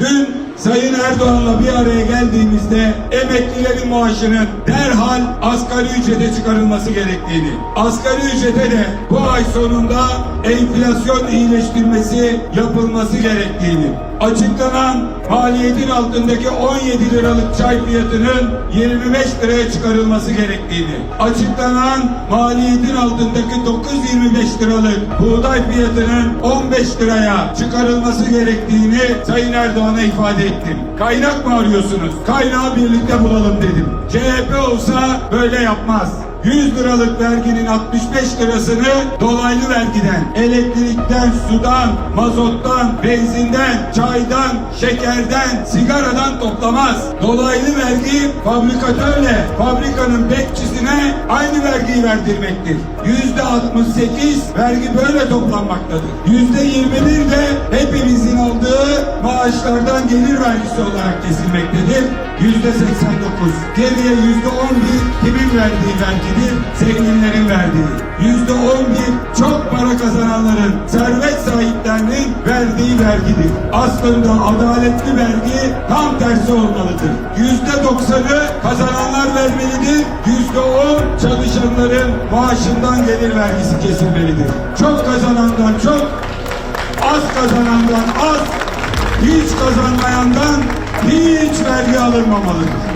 Dün Sayın Erdoğan'la bir araya geldiğimizde emeklilerin maaşının derhal asgari ücrete çıkarılması gerektiğini, asgari ücrete de bu ay sonunda enflasyon iyileştirmesi yapılması gerektiğini, açıklanan maliyetin altındaki 17 liralık çay fiyatının 25 liraya çıkarılması gerektiğini, açıklanan maliyetin altındaki 9.25 liralık buğday fiyatının 15 liraya çıkarılması gerektiğini Sayın Erdoğan'a ifade ettim. Kaynak mı arıyorsunuz? Kaynağı birlikte bulalım dedim. CHP olsa böyle yapmaz. 100 liralık verginin 65 lirasını dolaylı vergiden, elektrikten, sudan, mazottan, benzinden, çaydan, şekerden, sigaradan toplamaz. Dolaylı vergi fabrikatörle fabrikanın bekçisine aynı vergiyi verdirmektir. Yüzde 68 vergi böyle toplanmaktadır. Yüzde 21 de hepimizin aldığı maaşlardan gelir vergisi olarak kesilmektedir. Yüzde 89. Geriye yüzde 11 kimin verdiği vergidir? Zenginlerin verdiği. Yüzde 11 çok para kazananların, servet sahiplerinin verdiği vergidir. Aslında adaletli vergi tam tersi olmalıdır. Yüzde 90'ı kazananlar vermelidir. Yüzde 10 çalışanların maaşından gelir vergisi kesilmelidir. Çok kazanandan çok, az kazanandan az, hiç kazanmayandan vergi alınmamalıdır.